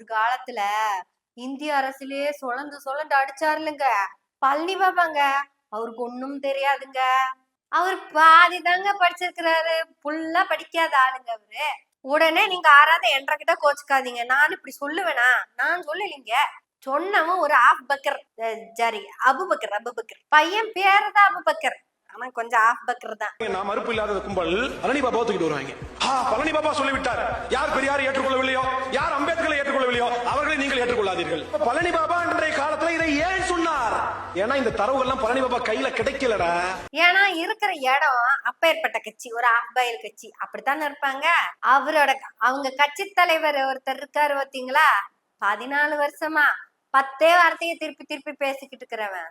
ஒரு காலத்துல இந்திய அரசிலே சுழந்து சுழந்து அடிச்சாருலங்க பழனி பாபாங்க அவருக்கு ஒண்ணும் தெரியாதுங்க. அவர் பாதி தாங்க படிச்சிருக்கிறாரு. ஃபுல்லா படிக்காத ஆளுங்க அவரு. உடனே நீங்க ஆறாத என்ற கிட்ட கோச்சுக்காதீங்க. நான் இப்படி சொல்லுவேனா? நான் சொல்லலைங்க. சொன்னவன் ஒரு ஆஃப் பக்கர் ஜாரி அபு பக்கர் அபு பக்கர் பையன் பேரு அபு பக்கர் ஆனா கொஞ்சம் ஆஃப் பக்கர் தான் நான் மறுப்பு இல்லாத கும்பல். பழனி பாபா தூக்கிட்டு வருவாங்க. பழனி பாபா சொல்லிவிட்டார். யார் பெரியார் ஏற்றுக்கொள்ளவில்லையோ யார் அம்பேத்கரை ஏற்றுக்கொள்ளவில்லையோ அவர்களை நீங்கள் ஏற்றுக்கொள்ளாதீர்கள் இப்ப பழனி பாபா இன்றைய காலத்துல இதை ஏன் சொன்னார் ஏன்னா இந்த தரவுகள்லாம் பழனி பாபா கையில கிடைக்கலடா. ஏன்னா இருக்கிற இடம் அப்பேற்பட்ட கட்சி ஒரு ஆஃபைல் கட்சி அப்படித்தானே இருப்பாங்க? அவரோட அவங்க கட்சி தலைவர் ஒருத்தர் இருக்காரு பாத்தீங்களா? பதினாலு வருஷமா. பத்தே வார்த்தையை திருப்பி திருப்பி பேசிக்கிட்டு இருக்கிறவன்.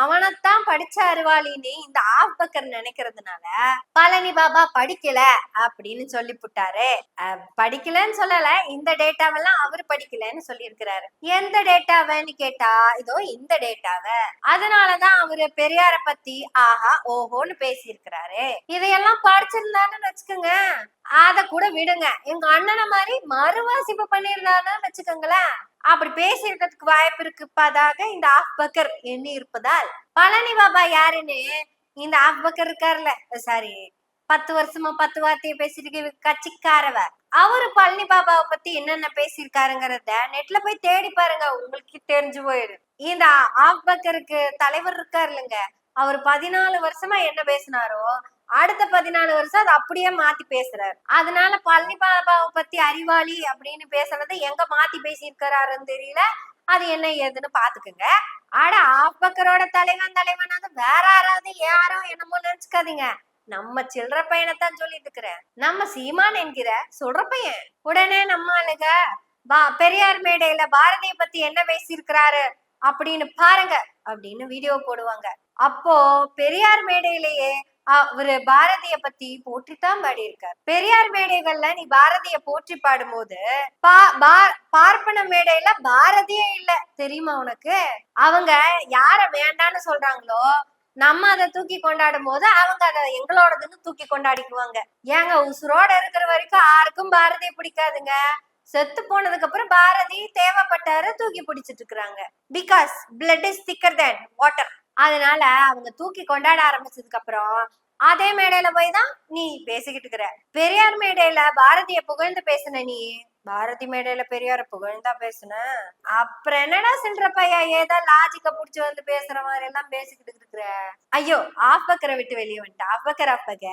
அவனைத்தான் படிச்ச அறிவாளின்னு இந்த ஆஃபக்கர் நினைக்கிறதுனால பழனி பாபா படிக்கல அப்படின்னு சொல்லி புட்டாரு படிக்கலன்னு சொல்லல இந்த டேட்டாவெல்லாம் அவர் படிக்கலன்னு சொல்லி இருக்கிறாரு எந்த டேட்டாவன்னு கேட்டா இதோ இந்த டேட்டாவை. அதனாலதான் அவரு பெரியார பத்தி ஆஹா ஓஹோன்னு பேசியிருக்கிறாரு. இதையெல்லாம் படிச்சிருந்தாருன்னு வச்சுக்கோங்க. அத கூட விடுங்க. எங்க அண்ணனை மாதிரி மறுவாசிப்பு பண்ணியிருந்தாருன்னு வச்சுக்கோங்களேன். அப்படி பேசியிருக்கிறதுக்கு வாய்ப்பு இருக்குப்பதாக இந்த ஆஃப் பக்கர் எண்ணி இருப்பதால் பழனி பாபா யாருன்னு இந்த ஆஃப் பக்கர் இருக்காருல்ல சாரி பத்து வருஷமா பத்து வார்த்தையை பேசிட்டு கட்சிக்காரவ அவரு பழனி பாபாவை பத்தி என்னென்ன பேசியிருக்காருங்கிறத நெட்ல போய் தேடி பாருங்க உங்களுக்கு தெரிஞ்சு போயிடும். இந்த ஆஃப் பக்கருக்கு தலைவர் இருக்கார் இல்லைங்க அவர் பதினாலு வருஷமா என்ன பேசினாரோ அடுத்த பதினாலு வருஷம் அதை அப்படியே மாத்தி பேசுறாரு. அதனால பழனி பாபாவை பத்தி அறிவாளி அப்படின்னு பேசுறது எங்க மாத்தி பேசியிருக்கிறாருன்னு தெரியல. அது என்ன ஏதுன்னு பாத்துக்குங்க. ஆட ஆப்பக்கரோட தலைவன் தலைவனாக வேற யாராவது யாரோ என்னமோ நினைச்சுக்காதீங்க. நம்ம சில்லற பையனைத்தான் சொல்லிட்டு இருக்கிறேன் நம்ம சீமான் என்கிற சொல்ற பையன். உடனே நம்ம ஆளுங்க பா பெரியார் மேடையில பாரதிய பத்தி என்ன பேசியிருக்கிறாரு அப்படின்னு பாருங்க அப்படின்னு வீடியோ போடுவாங்க. அப்போ பெரியார் மேடையிலேயே அவரு பாரதிய பத்தி போற்றித்தான் பாடியிருக்கார். பெரியார் மேடைகள்ல நீ பாரதிய போற்றி பாடும்போது பா பா- பார்ப்பன மேடையில பாரதியே இல்ல. தெரியுமா உனக்கு? அவங்க யார வேண்டான்னு சொல்றாங்களோ நம்ம அதை தூக்கி கொண்டாடும் போது அவங்க அதை எங்களோடதுன்னு தூக்கி கொண்டாடிக்குவாங்க. ஏங்க உசுரோட இருக்கிற வரைக்கும் யாருக்கும் பாரதிய பிடிக்காதுங்க. செத்து போனதுக்கு அப்புறம் பாரதி தேவைப்பட்டாரு தூக்கி பிடிச்சிட்டு இருக்கிறாங்க. பிகாஸ் பிளட் இஸ் திக்கர் தேன் வாட்டர் அதனால அவங்க தூக்கி கொண்டாட ஆரம்பிச்சதுக்கு அப்புறம் அதே மேடையில போய் தான் நீ பேசிக்கிட்டு இருக்கிற. பெரியார் மேடையில பாரதிய புகழ்ந்து பேசுன நீ. பாரதி மேடையில பெரியார புகழ்ந்தா பேசுன. அப்புறம் என்னடா சில்ற பையா ஏதாவது லாஜிக்க புடிச்சு வந்து பேசுற மாதிரி எல்லாம் பேசிக்கிட்டு இருக்கிற. ஐயோ ஆப்பக்கரை விட்டு வெளியே வந்துட்டு ஆப்பக்கர் ஆஃபக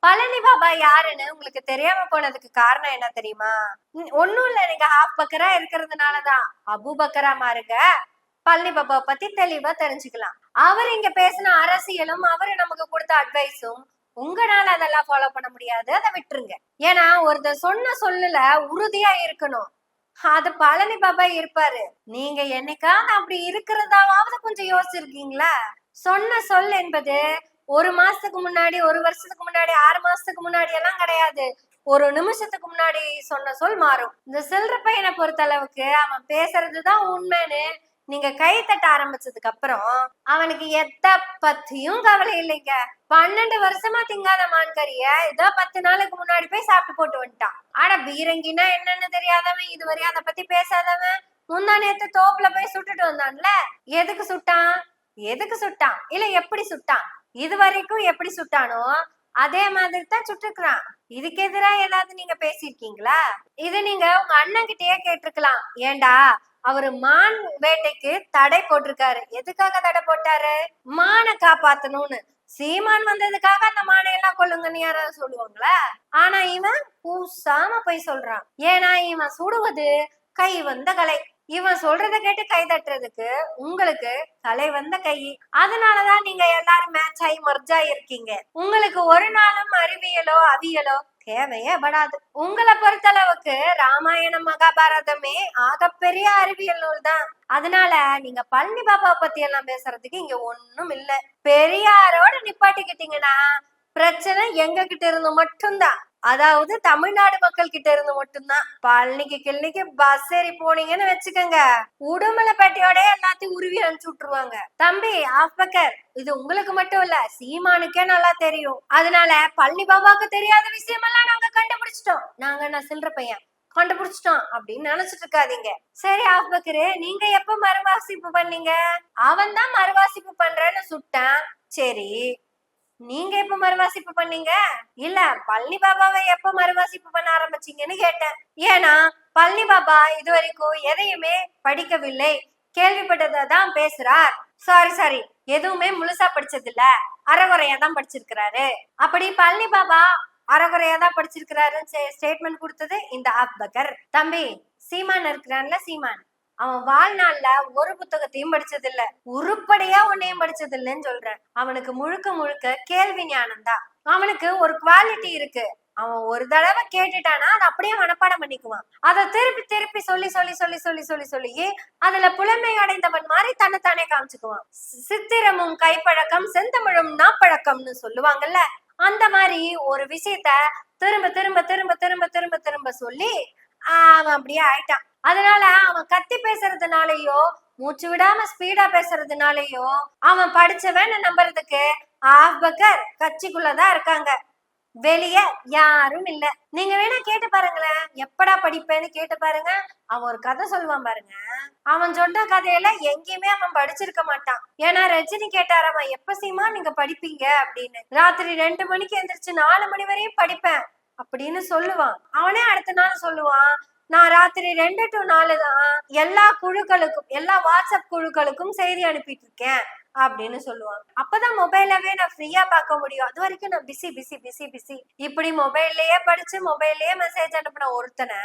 பழனி பாபா யாருன்னு உங்களுக்கு தெரியாம போனதுக்கு காரணம் என்ன தெரியுமா? ம், ஒண்ணும் இல்ல. நீங்க ஆப்பக்கரா பக்கரா இருக்கிறதுனாலதான். அபு பக்கரா மாறுங்க பழனிபாபாவ பத்தி தெளிவா தெரிஞ்சுக்கலாம். அவர் இங்க பேசின அரசியலும் அவரு நமக்கு கொடுத்த அட்வைஸும் உங்களால அதெல்லாம் ஃபாலோ பண்ண முடியாது. அதை விட்டுருங்க. ஏன்னா ஒருத்தர் சொன்ன சொல்லுல உறுதியா இருக்கணும். அது பழனி பாபா இருப்பாரு. நீங்க என்னைக்காவது அப்படி இருக்கிறதாவது கொஞ்சம் யோசிச்சிருக்கீங்களா? சொன்ன சொல் என்பது ஒரு மாசத்துக்கு முன்னாடி ஒரு வருஷத்துக்கு முன்னாடி ஆறு மாசத்துக்கு முன்னாடி எல்லாம் கிடையாது. ஒரு நிமிஷத்துக்கு முன்னாடி சொன்ன சொல் மாறும். இந்த சில்லற பையனை பொறுத்த அளவுக்கு அவன் பேசுறதுதான் உண்மைன்னு நீங்க கை தட்ட ஆரம்பிச்சதுக்கு அப்புறம் அவனுக்கு எத்த பத்தியும் கவலை இல்லைங்க. பன்னெண்டு வருஷமா திங்காத மான்கறிய ஏதோ பத்து நாளுக்கு முன்னாடி போய் சாப்பிட்டு போட்டு வந்துட்டான். ஆட பீரங்கினா என்னன்னு தெரியாதவன் இதுவரையும் அதை பத்தி பேசாதவன். முந்தா நேத்து தோப்புல போய் சுட்டுட்டு வந்தான்ல. எதுக்கு சுட்டான்? எதுக்கு சுட்டான்? இல்ல எப்படி சுட்டான்? இது வரைக்கும் எப்படி சுட்டானோ அதே மாதிரி தான் சுட்டுக்கிறான் இதுக்கு எதிரா ஏதாவது நீங்க பேசியிருக்கீங்களா? இது நீங்க உங்க அண்ணன் கிட்டயே கேட்டிருக்கலாம். ஏண்டா அவரு மான் வேட்டைக்கு தடை போட்டிருக்காரு. எதுக்காக தடை போட்டாரு? மானை காப்பாத்தணும்னு. சீமான் வந்ததுக்காக அந்த மானை எல்லாம் கொல்லுங்கன்னு யாராவது சொல்லுவாங்களா? ஆனா இவன் பூசாம போய் சொல்றான். ஏன்னா இவன் சுடுவது கை வந்த கலை. இவன் சொல்றத கேட்டு கை தட்டுறதுக்கு உங்களுக்கு கலை வந்த கை. அதனாலதான் நீங்க எல்லாரும் மேட்ச் ஆகி மர்ஜ் இருக்கீங்க உங்களுக்கு ஒரு நாளும் அறிவியலோ அவியலோ தேவையே படாது உங்களை பொறுத்தளவுக்கு ராமாயணம் மகாபாரதமே ஆகப்பெரிய அறிவியல் நூல் தான். அதனால நீங்க பழனி பாபாவை பத்தி எல்லாம் பேசுறதுக்கு இங்க ஒண்ணும் இல்ல. பெரியாரோட நிப்பாட்டிக்கிட்டீங்கன்னா பிரச்சனை எங்க கிட்ட இருந்து மட்டும்தான். அதாவது தமிழ்நாடு மக்கள் கிட்ட இருந்து மட்டும்தான். பழனிக்கு கிள்ளிக்கு பஸ் ஏறி போனீங்கன்னு வச்சுக்கோங்க. உடுமலைப்பேட்டையோட எல்லாத்தையும் உருவி அனுப்பிச்சு விட்டுருவாங்க. தம்பி ஆஃபக்கர் இது உங்களுக்கு மட்டும் இல்ல சீமானுக்கே நல்லா தெரியும். அதனால பழனி பாபாவுக்கு தெரியாத விஷயமெல்லாம் நாங்க கண்டுபிடிச்சிட்டோம். நாங்க நான் சில்ற பையன்? கண்டுபிடிச்சிட்டோம் அப்படின்னு நினைச்சிட்டு இருக்காதீங்க. சரி ஆஃபக்கரு நீங்க எப்ப மறுவாசிப்பு பண்ணீங்க? அவன் தான் மறுவாசிப்பு பண்றேன்னு சுட்டான். சரி. நீங்க எப்ப மறுவாசிப்பு பண்ணீங்க? இல்ல பழனி பாபாவை எப்ப மறுவாசிப்பு பண்ண ஆரம்பிச்சீங்கன்னு கேட்டேன். ஏன்னா பழனி பாபா இது வரைக்கும் எதையுமே படிக்கவில்லை. கேள்விப்பட்டதை தான் பேசுறார். சாரி சாரி எதுவுமே முழுசா படிச்சது இல்ல அறகுறையா தான் படிச்சிருக்கிறாரு. அப்படி பழனி பாபா அறகுறையா தான் படிச்சிருக்கிறாருன்னு ஸ்டேட்மெண்ட் கொடுத்தது இந்த அக்பகர் தம்பி சீமான் இருக்கிறான்ல சீமான். அவன் வாழ்நாள்ல ஒரு புத்தகத்தையும் படிச்சது இல்ல உருப்படியா உன்னையும் படிச்சது இல்லைன்னு சொல்றேன். அவனுக்கு முழுக்க முழுக்க கேள்வி ஞானம் தான் அவனுக்கு ஒரு குவாலிட்டி இருக்கு. அவன் ஒரு தடவை கேட்டுட்டானா அதை அப்படியே மனப்பாடம் பண்ணிக்குவான். அதை திருப்பி திருப்பி சொல்லி சொல்லி சொல்லி சொல்லி சொல்லி சொல்லி அதுல புலமை அடைந்தவன் மாதிரி தன்னைத்தானே காமிச்சுக்குவான். சித்திரமும் கைப்பழக்கம் செந்தமிழும் நாப்பழக்கம்னு சொல்லுவாங்கல்ல அந்த மாதிரி ஒரு விஷயத்த திரும்ப திரும்ப திரும்ப திரும்ப திரும்ப திரும்ப சொல்லி அவன் அப்படியே ஆயிட்டான். அதனால அவன் கத்தி பேசுறதுனாலயோ மூச்சு விடாம ஸ்பீடா பேசுறதுனாலயோ அவன் படிச்சவன் நம்புறதுக்கு? ஆஃபக்கர் கட்சிக்குள்ளதான் இருக்காங்க. வெளிய யாரும் இல்ல. நீங்க வேணா கேட்டு பாருங்களேன். எப்படா படிப்பேன்னு கேட்டு பாருங்க. அவன் ஒரு கதை சொல்லுவான் பாருங்க. அவன் சொன்ன கதையில எங்கேயுமே அவன் படிச்சிருக்க மாட்டான். ஏன்னா ரஜினி கேட்டாராமா எப்ப சீமா நீங்க படிப்பீங்க? அப்படின்னு. ராத்திரி ரெண்டு மணிக்கு எந்திரிச்சு நாலு மணி வரையும் படிப்பேன். அப்படின்னு சொல்லுவான். அவனே அடுத்த நாள் சொல்லுவான் நான் ராத்திரி ரெண்டு டு நாலு தான் எல்லா குழுக்களுக்கும் எல்லா வாட்ஸ்அப் குழுக்களுக்கும் செய்தி அனுப்பிட்டு இருக்கேன் அப்படின்னு சொல்லுவாங்க அப்பதான் மொபைலவே நான் ஃப்ரீயா பார்க்க முடியும். அது வரைக்கும் நான் பிஸி பிஸி பிஸி பிஸி இப்படி மொபைல்லயே படிச்சு மொபைல்லயே மெசேஜ் அனுப்பின ஒருத்தனை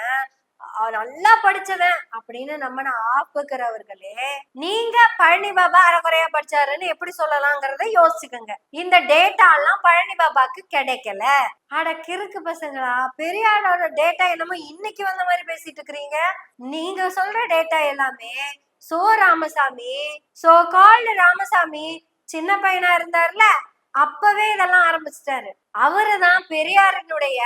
நல்லா படிச்சவன் அப்படின்னு நம்ம ஆப்புக்கிறவர்களே நீங்க பழனி பாபா அறகுறையா படிச்சாருன்னு எப்படி சொல்லலாங்கிறத யோசிச்சுக்கோங்க. இந்த டேட்டா எல்லாம் பழனி பாபாக்கு கிடைக்கல. அட கிறுக்கு பசங்களா பெரியாரோட டேட்டா என்னமோ இன்னைக்கு வந்த மாதிரி பேசிட்டு இருக்கிறீங்க. நீங்க சொல்ற டேட்டா எல்லாமே சோ ராமசாமி சோ கால்டு ராமசாமி சின்ன பையனா இருந்தார்ல அப்பவே இதெல்லாம் ஆரம்பிச்சிட்டாரு. அவருதான் பெரியாரினுடைய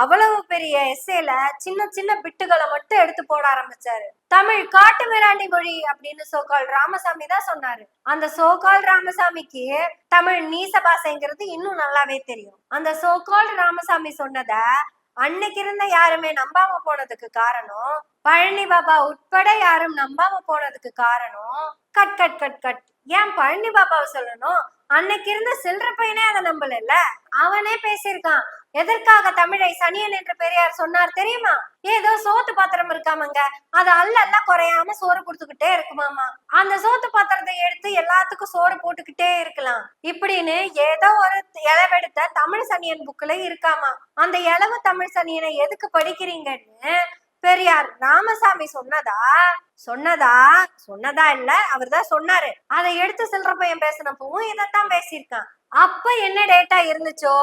அவ்வளவு பெரிய எஸ்ஏல சின்ன சின்ன பிட்டுகளை மட்டும் எடுத்து போட ஆரம்பிச்சாரு. தமிழ் காட்டு மிராண்டி மொழி அப்படின்னு சோகால் ராமசாமி தான் சொன்னாரு. அந்த சோகால் ராமசாமிக்கு தமிழ் நீச பாசைங்கிறது இன்னும் நல்லாவே தெரியும். அந்த சோகால் ராமசாமி சொன்னத அன்னைக்கு இருந்த யாருமே நம்பாம போனதுக்கு காரணம் பழனி பாபா உட்பட யாரும் நம்பாம போனதுக்கு காரணம் கட் கட் கட் கட். ஏன் பழனி பாபாவை சொல்லணும்? அன்னைக்கு இருந்த சில்லற பையனே அதை நம்பல அவனே பேசியிருக்கான். எதற்காக தமிழை சனியன் என்று பெரியார் சொன்னார் தெரியுமா? ஏதோ சோத்து பாத்திரம் இருக்காமங்க. அது அல்ல அல்ல குறையாம சோறு கொடுத்துக்கிட்டே இருக்குமாமா. அந்த சோத்து பாத்திரத்தை எடுத்து எல்லாத்துக்கும் சோறு போட்டுக்கிட்டே இருக்கலாம். இப்படின்னு ஏதோ ஒரு இளவெடுத்த தமிழ் சனியன் புக்ல இருக்காமா? அந்த இளவு தமிழ் சனியனை எதுக்கு படிக்கிறீங்கன்னு பெரியார் ராமசாமி சொன்னதா? சொன்னதா? சொன்னதா இல்ல அவர் தான் சொன்னாரு. அதை எடுத்து சில்லற பையன் பேசினப்பவும் இதைத்தான் பேசியிருக்கான். அப்ப என்ன டேட்டா இருந்துச்சோ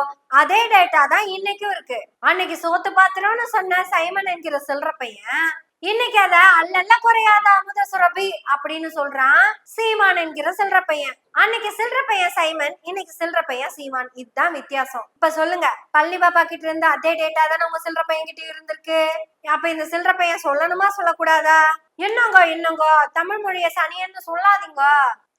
அதே டேட்டா தான் இன்னைக்கும் இருக்கு. அன்னைக்கு சோத்து பாத்திரம்னு சொன்ன சைமன் என்கிற சில்லற பையன் இன்னைக்கு அத அல்லல்ல குறையாத அமுத சுரபி அப்படின்னு சொல்றான். சீமான் என்கிற சில்லற பையன். அன்னைக்கு சில்லற பையன் சைமன் இன்னைக்கு சில்லற பையன் சீமான். இதுதான் வித்தியாசம். இப்ப சொல்லுங்க பள்ளி பாப்பா கிட்ட இருந்து அதே டேட்டா தானே உங்க சில்லற பையன் கிட்ட இருந்திருக்கு? அப்ப இந்த சில்லற பையன் சொல்லணுமா சொல்லக்கூடாதா? என்னங்க என்னங்க தமிழ் மொழிய சனியன்னு சொல்லாதீங்க.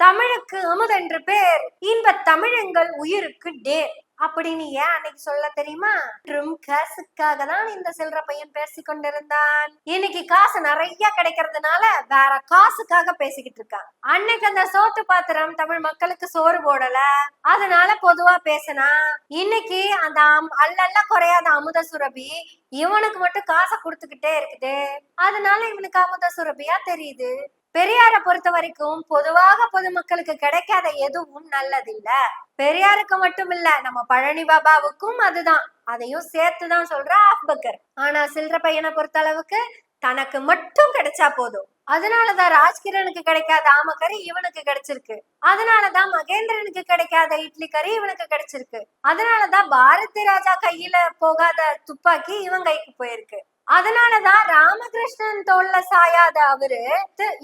தமிழுக்கு அமுதென்று பேர் இன்ப தமிழங்கள் உயிருக்கு டேர் அப்படின்னு ஏன் அன்னைக்கு சொல்ல தெரியுமா? மற்றும் காசுக்காக தான் இந்த சில்லற பையன் பேசி கொண்டிருந்தான். இன்னைக்கு காசு நிறைய கிடைக்கிறதுனால வேற காசுக்காக பேசிக்கிட்டு இருக்கான். அன்னைக்கு அந்த சோத்து பாத்திரம் தமிழ் மக்களுக்கு சோறு போடல. அதனால பொதுவா பேசினா இன்னைக்கு அந்த அம்- அல்லல்ல குறையாத அமுத சுரபி இவனுக்கு மட்டும் காசை கொடுத்துக்கிட்டே இருக்குது. அதனால இவனுக்கு அமுத சுரபியா தெரியுது? பெரியார பொறுத்த வரைக்கும் பொதுவாக பொதுமக்களுக்கு கிடைக்காத எதுவும் நல்லதில்ல. பெரியாருக்கு மட்டும் இல்ல நம்ம பழனி பாபாவுக்கும் அதுதான். அதையும் சேர்த்துதான் சொல்ற ஆஃபக்கர் ஆனா சில்லற பையனை பொறுத்த அளவுக்கு தனக்கு மட்டும் கிடைச்சா போதும். அதனாலதான் ராஜ்கிரனுக்கு கிடைக்காத ஆமக்கறி இவனுக்கு கிடைச்சிருக்கு. அதனாலதான் மகேந்திரனுக்கு கிடைக்காத இட்லி கறி இவனுக்கு கிடைச்சிருக்கு. அதனாலதான் பாரதி ராஜா கையில போகாத துப்பாக்கி இவன் கைக்கு போயிருக்கு. அதனாலதான் ராமகிருஷ்ணன் தோல்ல சாயாத அவரு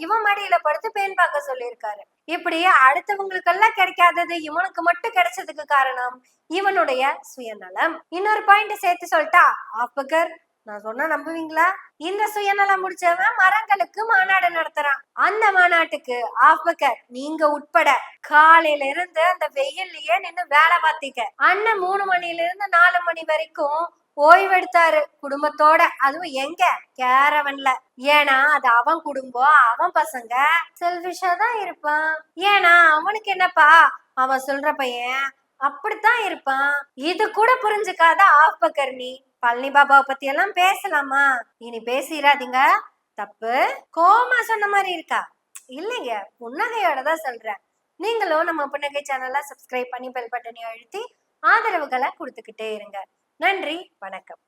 இவன் மடியில படுத்து பேன் பார்க்க சொல்லியிருக்காரு. இப்படி அடுத்தவங்களுக்கெல்லாம் கிடைக்காதது இவனுக்கு மட்டும் கிடைச்சதுக்கு காரணம் இவனுடைய சுயநலம். இன்னொரு பாயிண்ட் சேர்த்து சொல்லிட்டா ஆப்பகர் நான் சொன்னா நம்புவீங்களா? இந்த சுயநலம் முடிச்சவன் மரங்களுக்கு மாநாடு நடத்துறான். அந்த மாநாட்டுக்கு ஆப்பகர் நீங்க உட்பட காலையில இருந்து அந்த வெயில்லயே நின்னு வேலை பார்த்தீங்க அண்ணன் மூணு மணில இருந்து நாலு மணி வரைக்கும் ஓய்வெடுத்தாரு குடும்பத்தோட. அதுவும் எங்க? கேரவன்ல. ஏன்னா அது அவன் குடும்பம் அவன் பசங்க. செல்ஃபிஷா தான் இருப்பான். ஏன்னா அவனுக்கு என்னப்பா? அவன் சொல்ற பையன் அப்படித்தான் இருப்பான். இது கூட புரிஞ்சுக்காத ஆப்பக்கர்ணி பழனி பாபாவை பத்தி எல்லாம் பேசலாமா? இனி பேசிடாதீங்க தப்பு. கோமா சொன்ன மாதிரி இருக்கா? இல்லைங்க. புன்னகையோட தான் சொல்றேன். நீங்களும் நம்ம புன்னகை சேனலை சப்ஸ்கிரைப் பண்ணி பெல் பட்டனை அழுத்தி ஆதரவுகளை கொடுத்துக்கிட்டே இருங்க. நன்றி வணக்கம்.